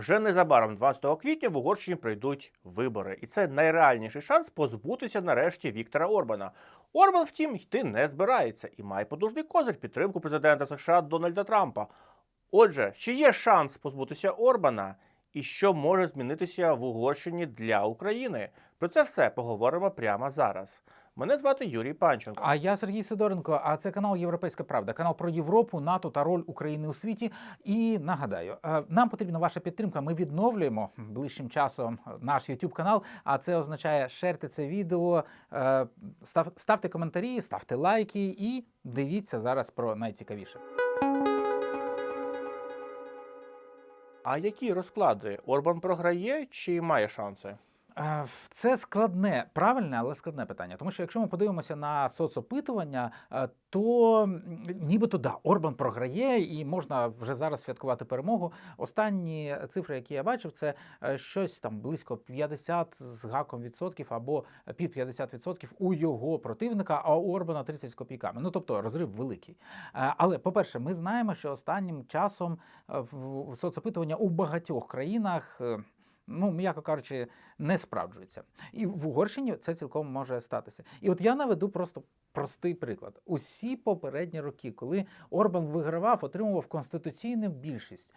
Вже незабаром, 12 квітня, в Угорщині пройдуть вибори, і це найреальніший шанс позбутися нарешті Віктора Орбана. Орбан, втім, йти не збирається і має подужний козир підтримку президента США Дональда Трампа. Отже, чи є шанс позбутися Орбана, і що може змінитися в Угорщині для України? Про це все поговоримо прямо зараз. Мене звати Юрій Панченко. А я Сергій Сидоренко. А це канал Європейська Правда, канал про Європу, НАТО та роль України у світі. І нагадаю, е, нам потрібна ваша підтримка. Ми відновлюємо ближчим часом наш YouTube канал. А це означає шерте це відео, е, став- ставте коментарі, ставте лайки і дивіться зараз про найцікавіше. А які розклади? Орбан програє чи має шанси? Е, Це складне, правильне, але складне питання. Тому що якщо ми подивимося на соцопитування, е, то нібито да, Орбан програє і можна вже зараз святкувати перемогу. Останні цифри, які я бачив, це е, щось там близько 50 з гаком відсотків або під 50 відсотків у його противника, а у Орбана 30 з копійками. Ну тобто розрив великий. Але по-перше, ми знаємо, що останнім часом в соцопитування у багатьох країнах. Е, ну, м'яко кажучи, не справджується. І в Угорщині це цілком може статися. І от я наведу просто простий приклад. Усі попередні роки, коли Орбан вигравав, отримував конституційну більшість.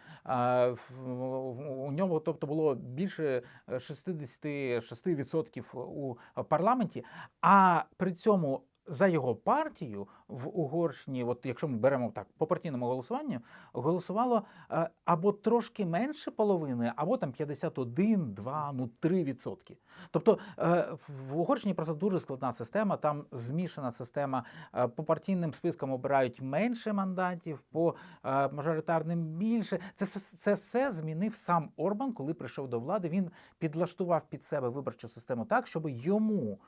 У нього, тобто, було більше 66% у парламенті, а при цьому. За його партію в Угорщині, от якщо ми беремо так по партійному голосуванню, голосувало е, або трошки менше половини, або там 51, 2, ну 3 відсотки. Тобто е, в Угорщині просто дуже складна система. Там змішана система. Е, По партійним спискам обирають менше мандатів, по мажоритарним більше. Це все це все змінив сам Орбан, коли прийшов до влади. Він підлаштував під себе виборчу систему так, щоб йому.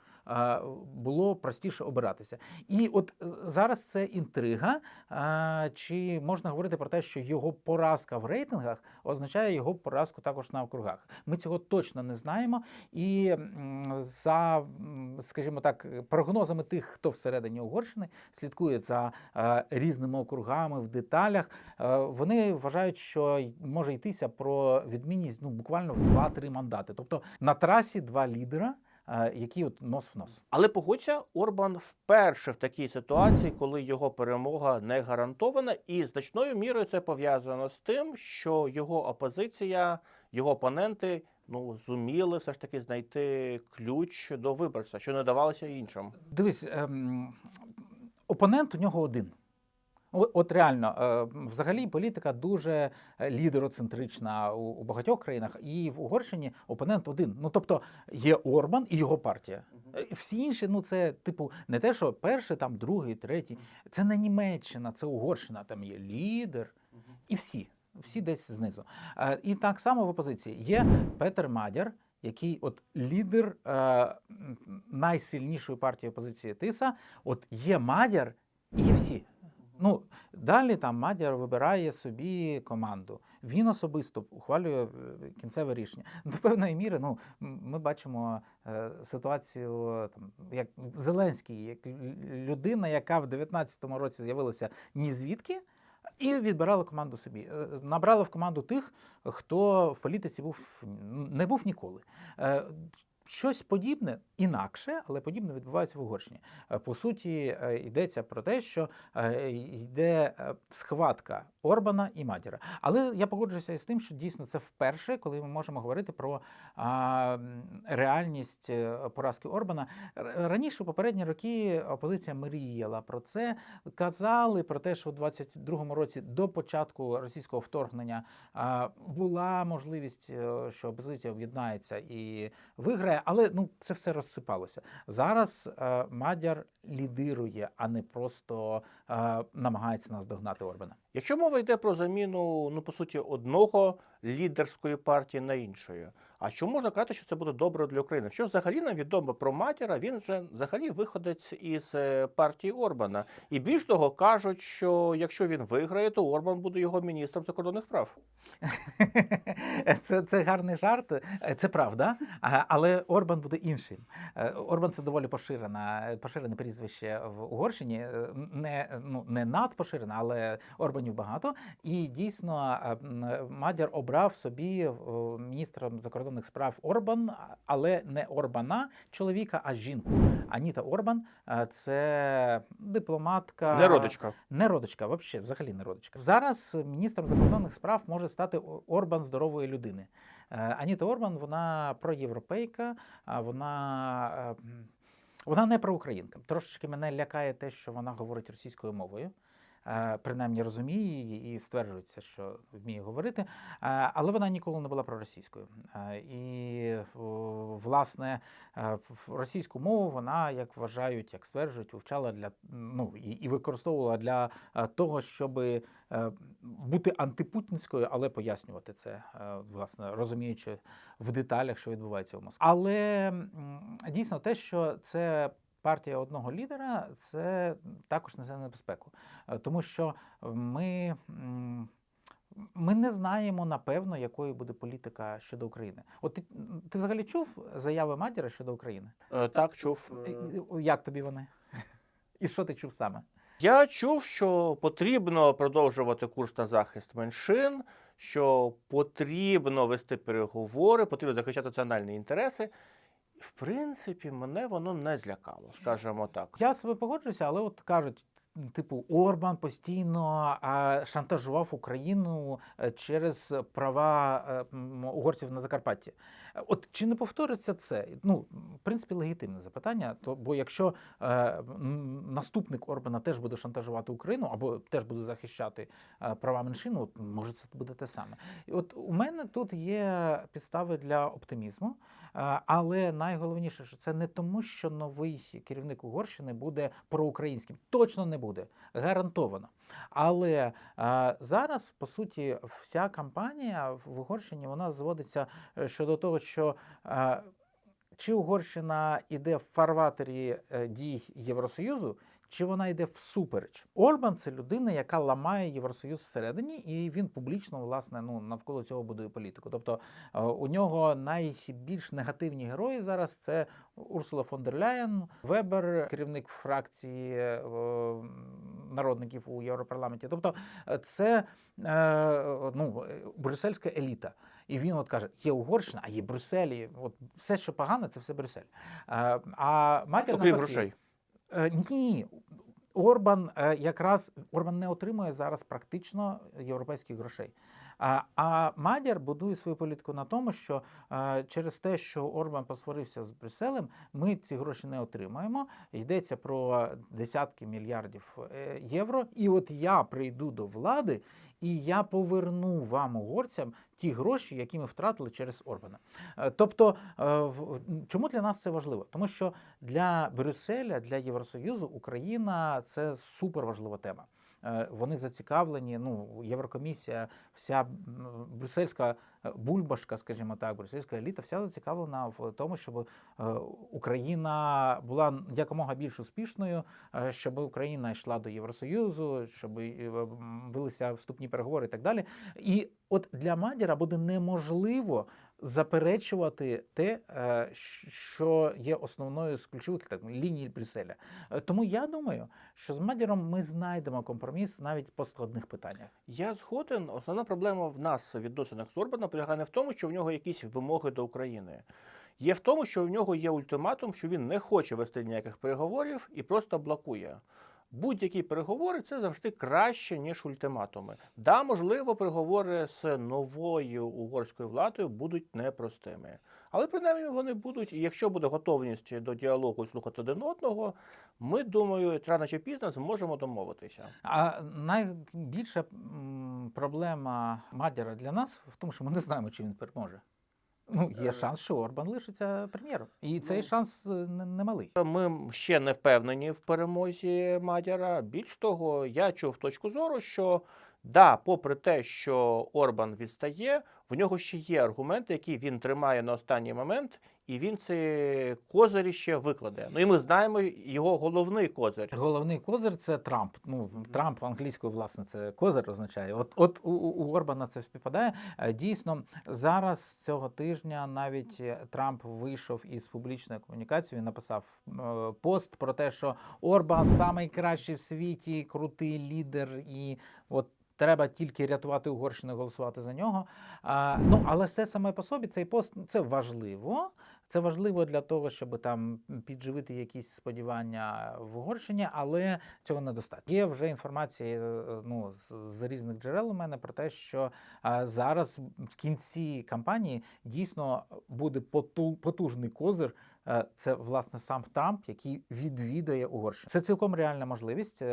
Було простіше обиратися, і от е, зараз це інтрига. Чи можна говорити про те, що його поразка в рейтингах означає його поразку також на округах? Ми цього точно не знаємо. І за, скажімо так, прогнозами тих, хто всередині Угорщини слідкує за е, різними округами в деталях, е, вони вважають, що може йтися про відмінність ну буквально в 2-3 мандати. Тобто на трасі два лідера, які от нос в нос. Але погодься, Орбан вперше в такій ситуації, коли його перемога не гарантована, і значною мірою це пов'язано з тим, що його опозиція, його опоненти ну зуміли все ж таки знайти ключ до виборця, що не давалося іншим. Дивись, ем, опонент у нього один. О- От реально, е, взагалі політика дуже е, лідероцентрична у, багатьох країнах, і в Угорщині опонент один. Ну тобто є Орбан і його партія. Е, Всі інші, ну це типу не те, що перший, там другий, третій. Це не Німеччина, це Угорщина. Там є лідер, і всі, всі десь знизу. І так само в опозиції є Петер Мадяр, який от лідер е, найсильнішої партії опозиції Тиса. От є Мадяр і є всі. Ну, далі там Мадяр вибирає собі команду. Він особисто ухвалює е, кінцеве рішення. До певної міри, ну, ми бачимо е, ситуацію, там, як Зеленський, як людина, яка в 19-му році з'явилася ні звідки, і відбирала команду собі. Е, Набрала в команду тих, хто в політиці був не був ніколи. Щось подібне інакше, але подібне відбувається в Угорщині. Е, По суті, е, йдеться про те, що е, йде схватка Орбана і Мадіра. Але я погоджуюся із тим, що дійсно це вперше, коли ми можемо говорити про реальність поразки Орбана. Раніше, попередні роки, опозиція мріяла про це, казали про те, що у 22-му році до початку російського вторгнення була можливість, що опозиція об'єднається і виграє, але ну це все розсипалося. Зараз е, Мадяр лідирує, а не просто е, намагається наздогнати Орбана. Якщо мова йде про заміну, ну по суті, одного лідерської партії на іншою, а що можна казати, що це буде добре для України? Що взагалі нам відомо про матіра? Він же взагалі виходить із е, партії Орбана. І більш того, кажуть, що якщо він виграє, то Орбан буде його міністром закордонних прав. Це, це гарний жарт, е, це правда, але Орбан буде іншим. Е, Орбан це доволі поширена, поширене прізвище в Угорщині. Не, ну, не надпоширене, але Орбанів багато, і дійсно Мадяр обрав собі міністром закордонних справ Орбан, але не Орбана чоловіка, а жінку. Аніта Орбан це дипломатка. Не родичка. Не родичка, взагалі, взагалі не родичка. Зараз міністром закордонних справ може стати Орбан здорової людини. Е, Аніта Орбан, вона проєвропейка, вона, е, вона не проукраїнка. Трошечки мене лякає те, що вона говорить російською мовою. Е, Принаймні розуміє її і стверджується, що вміє говорити, Е, але вона ніколи не була проросійською. Е, І власне російську мову вона, як вважають, як стверджують, вивчала для ну і, і використовувала для того, щоб бути антипутінською, але пояснювати це, власне, розуміючи в деталях, що відбувається в Москві. Але дійсно те, що це. Партія одного лідера це також несе небезпеку, Е, тому що ми, ми не знаємо напевно, якою буде політика щодо України. От ти, ти взагалі чув заяви Мадіра щодо України? Е, Так, чув. Е, Як тобі вони? І що ти чув саме? Я чув, що потрібно продовжувати курс на захист меншин, що потрібно вести переговори, потрібно захищати національні інтереси. В принципі, мене воно не злякало, скажімо так. Я себе погоджуюся, але от кажуть, типу, Орбан постійно шантажував Україну е, через права е, угорців на Закарпатті. От чи не повториться це? Ну, в принципі, легітимне запитання. То бо якщо е, наступник Орбана теж буде шантажувати Україну або теж буде захищати е, права меншин, от може це буде те саме. І от у мене тут є підстави для оптимізму. Е, Але найголовніше, що це не тому, що новий керівник Угорщини буде проукраїнським. Точно не буде, гарантовано. Але е, зараз, по суті, вся кампанія в Угорщині вона зводиться е, щодо того, що е, чи Угорщина йде в фарватері е, дій Євросоюзу, чи вона йде всупереч. Орбан це людина, яка ламає Євросоюз всередині, і він публічно власне ну навколо цього будує політику. Тобто е, у нього найбільш негативні герої зараз це Урсула фон дер Ляєн, Вебер, керівник фракції народників у Європарламенті. Тобто, е, це е, ну, брюссельська еліта. І він от каже: є Угорщина, а є Брюссель. і От все, що погане, це все Брюссель. Е, А матір Окрім грошей. Ні. Орбан якраз Орбан не отримує зараз практично європейських грошей. А, Мадяр будує свою політику на тому, що е, через те, що Орбан посварився з Брюсселем, ми ці гроші не отримаємо. Йдеться про десятки мільярдів е, євро. І от я прийду до влади, і я поверну вам, угорцям, ті гроші, які ми втратили через Орбана. Е, Тобто, чому для нас це важливо? Тому що для Брюсселя, для Євросоюзу Україна це суперважлива тема. Е, Вони зацікавлені. Ну, Єврокомісія, вся брюссельська е, бульбашка, скажімо так, брюссельська еліта, вся зацікавлена в тому, щоб е, Україна була якомога більш успішною, щоб Україна йшла до Євросоюзу, щоб велися вступні переговори і так далі. І от для Мадіра буде неможливо заперечувати те, е, що є основною з ключових так, ліній Брюсселя. Е, Тому я думаю, що з Мадіром ми знайдемо компроміс навіть по складних питаннях. Я згоден. Основна проблема в нас в відносинах з Орбаном полягає не в тому, що в нього якісь вимоги до України. Є в тому, що в нього є ультиматум, що він не хоче вести ніяких переговорів і просто блокує. Будь-які переговори це завжди краще, ніж ультиматуми. Да, можливо, переговори з новою угорською владою будуть непростими. Але принаймні вони будуть, і якщо буде готовність до діалогу слухати один одного, ми думаю, рано чи пізно зможемо домовитися. А найбільша проблема Мадіра для нас в тому, що ми не знаємо, чи він переможе. Ну, є Е. шанс, що Орбан лишиться прем'єром. І цей Ну. шанс е, не- немалий. Ми ще не впевнені в перемозі Мадяра. Більш того, я чув точку зору, що да, попри те, що Орбан відстає, в нього ще є аргументи, які він тримає на останній момент, і він ці козирі ще викладе. Ну і ми знаємо його головний козир. Головний козир це Трамп. Ну Трамп англійською, власне, це козир означає. От, от у, у Орбана це співпадає. Е, Дійсно, зараз цього тижня навіть Трамп вийшов із публічної комунікації. Він написав е, пост про те, що Орбан найкращий в світі, крутий лідер, і от Треба тільки рятувати Угорщину і голосувати за нього. А, ну, але це саме по собі цей пост ну, це важливо. Це важливо для того, щоб там підживити якісь сподівання в Угорщині, але цього недостатньо. Є вже інформація е, ну, з, різних джерел у мене про те, що зараз в кінці кампанії дійсно буде поту- потужний козир. Е, Це власне сам Трамп, який відвідає Угорщину. Це цілком реальна можливість. Е,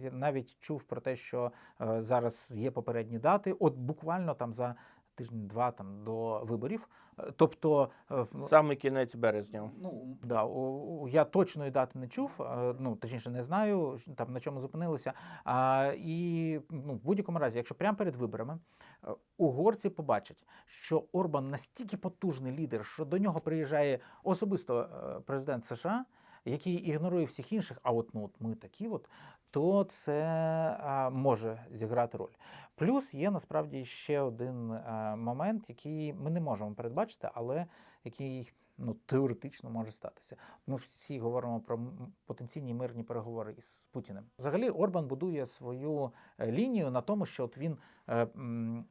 Я навіть чув про те, що зараз є попередні дати. От буквально там за тиждень-два там до виборів. Тобто, е, Саме кінець березня. Ну да, у- я точної дати не чув, е, ну точніше не знаю там на чому зупинилися. А, і ну, в будь-якому разі, якщо прямо перед виборами е, угорці побачать, що Орбан настільки потужний лідер, що до нього приїжджає особисто президент США, який ігнорує всіх інших, а от ну от ми такі, от то це може зіграти роль. Плюс є насправді ще один е, момент, який ми не можемо передбачити, але який ну, теоретично може статися. Ми всі говоримо про потенційні мирні переговори із Путіним. Взагалі, Орбан будує свою е, лінію на тому, що от він е,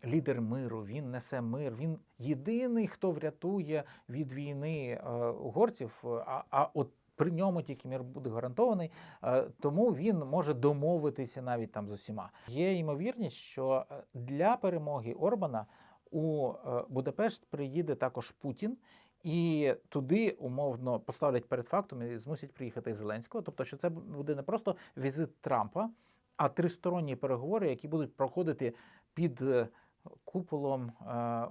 лідер миру, він несе мир, він єдиний, хто врятує від війни е, угорців. А, а от при ньому тільки мир буде гарантований, е, тому він може домовитися навіть там з усіма. Є ймовірність, що е, для перемоги Орбана у е, Будапешт приїде також Путін. І туди умовно поставлять перед фактом і змусять приїхати Зеленського. Тобто, що це буде не просто візит Трампа, а тристоронні переговори, які будуть проходити під куполом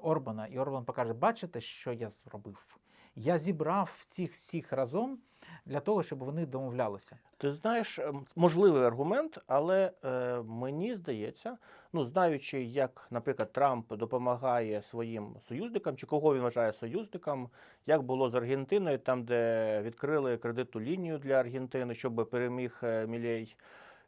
Орбана. І Орбан покаже: бачите, що я зробив? Я зібрав цих всіх разом для того, щоб вони домовлялися. Ти знаєш, ем, можливий аргумент, але е, мені здається, ну знаючи, як, наприклад, Трамп допомагає своїм союзникам, чи кого він вважає союзником, як було з Аргентиною, там, де відкрили кредитну лінію для Аргентини, щоб переміг е, Мілей.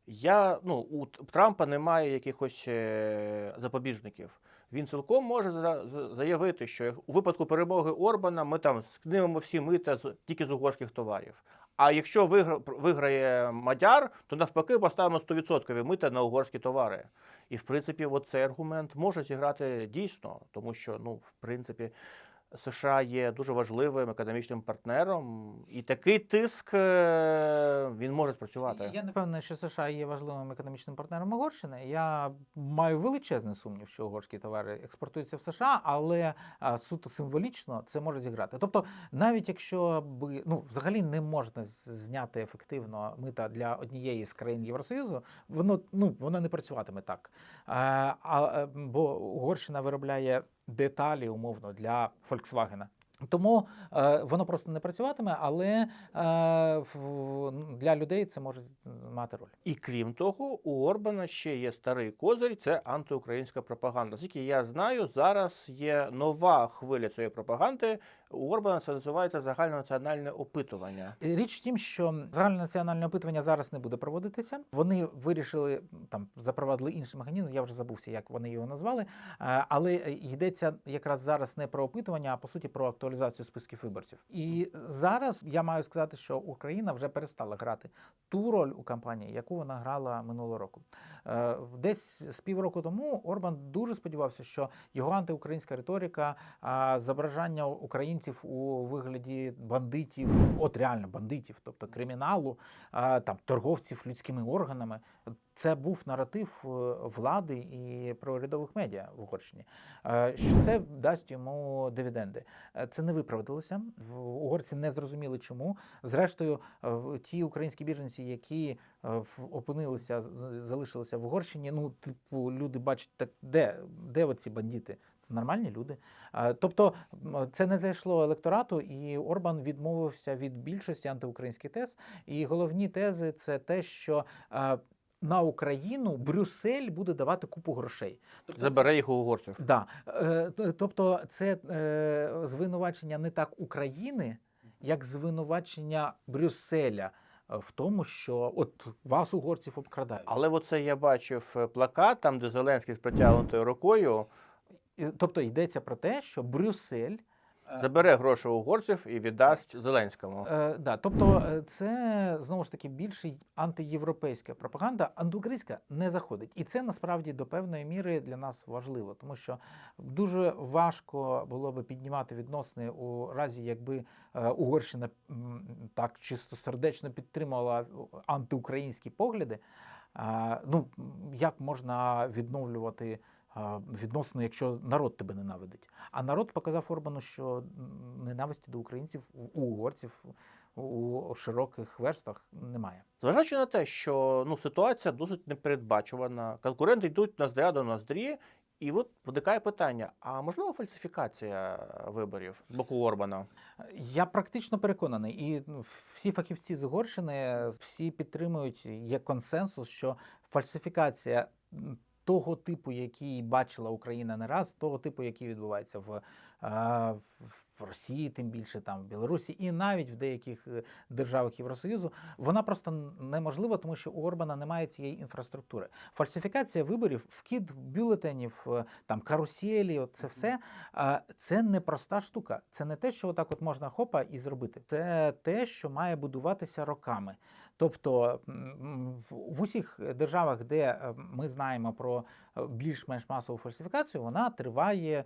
Я ну у Трампа немає якихось е, запобіжників. Він цілком може за- за- заявити, що у випадку перемоги Орбана ми там скинемо всі мита тільки з угорських товарів. А якщо виграє Мадяр, то навпаки поставимо 100% мита на угорські товари. І в принципі, от цей аргумент може зіграти дійсно, тому що ну, в принципі, США є дуже важливим економічним партнером, і такий тиск е, він може спрацювати. Я не певний, що США є важливим економічним партнером Угорщини. Я маю величезний сумнів, що угорські товари експортуються в США, але суто символічно це може зіграти. Тобто, навіть якщо би ну взагалі не можна зняти ефективно мита для однієї з країн Євросоюзу, воно ну воно не працюватиме так. А, а, е, бо Угорщина виробляє деталі умовно для Volkswagen. Тому е, воно просто не працюватиме, але е, в- для людей це може мати роль. І крім того, у Орбана ще є старий козир, це антиукраїнська пропаганда. Скільки я знаю, зараз є нова хвиля цієї пропаганди. У Орбана це називається загальнонаціональне опитування. Річ в тім, що загальнонаціональне опитування зараз не буде проводитися. Вони вирішили там запровадили інший механізм. Я вже забувся, як вони його назвали. Е, Але йдеться якраз зараз не про опитування, а по суті про актуалізацію списків виборців. І зараз я маю сказати, що Україна вже перестала грати ту роль у кампанії, яку вона грала минулого року. Е, Десь з півроку тому Орбан дуже сподівався, що його антиукраїнська риторика, зображання українців у вигляді бандитів, от реально бандитів, тобто криміналу, там торговців людськими органами. Це був наратив е, влади і проурядових медіа в Угорщині. Е, Що це дасть йому дивіденди? Е, Це не виправдалося. Угорці не зрозуміли, чому. Зрештою, ті українські біженці, які опинилися, залишилися в Угорщині. Ну, типу, люди бачать, так де, де оці бандити? Це нормальні люди. Тобто це не зайшло електорату, і Орбан відмовився від більшості антиукраїнських тез. І головні тези це те, що на Україну Брюссель буде давати купу грошей. Тобто Забере їх у угорців. Да. Е, Тобто це е, звинувачення не так України, як звинувачення Брюсселя в тому, що от вас, угорців, обкрадають. Але оце я бачив е, плакат, там, де Зеленський з протягнутою рукою. Тобто йдеться про те, що Брюссель забере гроші угорців і віддасть Зеленському. Е, да, тобто е, це знову ж таки більше антиєвропейська пропаганда, антиукраїнська не заходить. І це насправді до певної міри для нас важливо, тому що дуже важко було би піднімати відносини у разі, якби е, Угорщина так чистосердечно підтримувала антиукраїнські погляди. Ну, як можна відновлювати відносини, якщо народ тебе ненавидить? А народ показав Орбану, що ненависті до українців у угорців у широких верствах немає. Зважаючи на те, що ну, ситуація досить непередбачувана, конкуренти йдуть ноздря до ноздрі, і от виникає питання: а можливо фальсифікація виборів з боку Орбана? Я практично переконаний, і всі фахівці з Угорщини всі підтримують. Є консенсус, що фальсифікація того типу, який бачила Україна не раз, того типу, який відбувається в, в Росії, тим більше там в Білорусі, і навіть в деяких е, державах Євросоюзу, вона просто неможлива, тому що у Орбана немає цієї інфраструктури. Фальсифікація виборів, вкид бюлетенів, е, там каруселі, це все це не проста штука. Це не те, що отак от можна хопа і зробити. Це те, що має будуватися роками. Тобто в- усіх державах, де е, ми знаємо про е, більш-менш масову фальсифікацію, вона триває.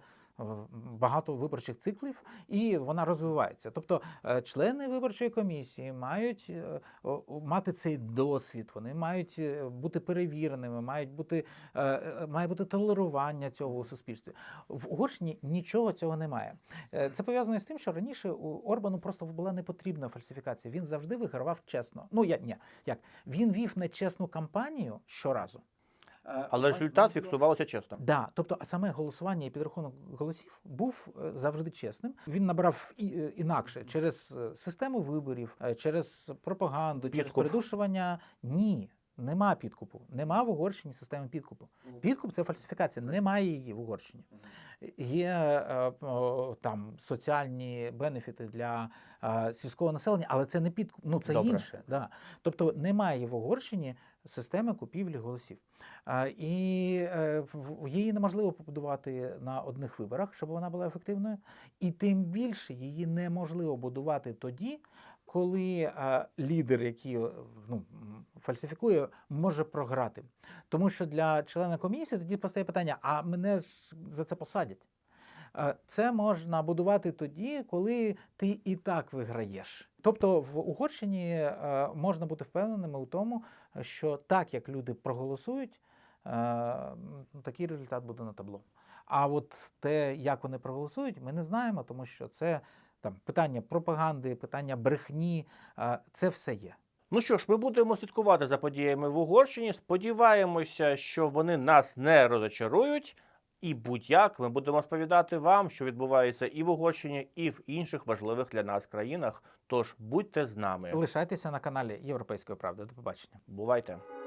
Багато виборчих циклів і вона розвивається. Тобто е, члени виборчої комісії мають е, мати цей досвід, вони мають е, бути перевіреними, мають бути має бути толерування цього у суспільстві. В Угорщині нічого цього немає. Це пов'язано з тим, що раніше у Орбану просто була не потрібна фальсифікація. Він завжди вигравав чесно. Ну я ні, як він вів нечесну кампанію щоразу. Е, Але результат фіксувався чесно. Да, тобто саме голосування і підрахунок голосів був е, завжди чесним. Він набрав е, інакше через систему виборів, через пропаганду, через Підкуп. придушування. Ні. Нема підкупу, нема в Угорщині системи підкупу. Підкуп це фальсифікація, немає її в Угорщині. Є е, о, там соціальні бенефіти для е, сільського населення, але це не підкуп, ну це Добре. інше. Да. Тобто немає в Угорщині системи купівлі голосів. І е, в- її неможливо побудувати на одних виборах, щоб вона була ефективною. І тим більше її неможливо будувати тоді, коли лідер, який е, ну, фальсифікує, може програти. Тому що для члена комісії тоді постає питання: а мене ж за це посадять. Е, Це можна будувати тоді, коли ти і так виграєш. Тобто в Угорщині е, можна бути впевненими у тому, що так як люди проголосують, такий результат буде на табло. А от те, як вони проголосують, ми не знаємо, тому що це там питання пропаганди, питання брехні, це все є. Ну що ж, ми будемо слідкувати за подіями в Угорщині. Сподіваємося, що вони нас не розочарують. І будь-як ми будемо розповідати вам, що відбувається і в Угорщині, і в інших важливих для нас країнах. Тож будьте з нами. Лишайтеся на каналі Європейської правди. До побачення. Бувайте.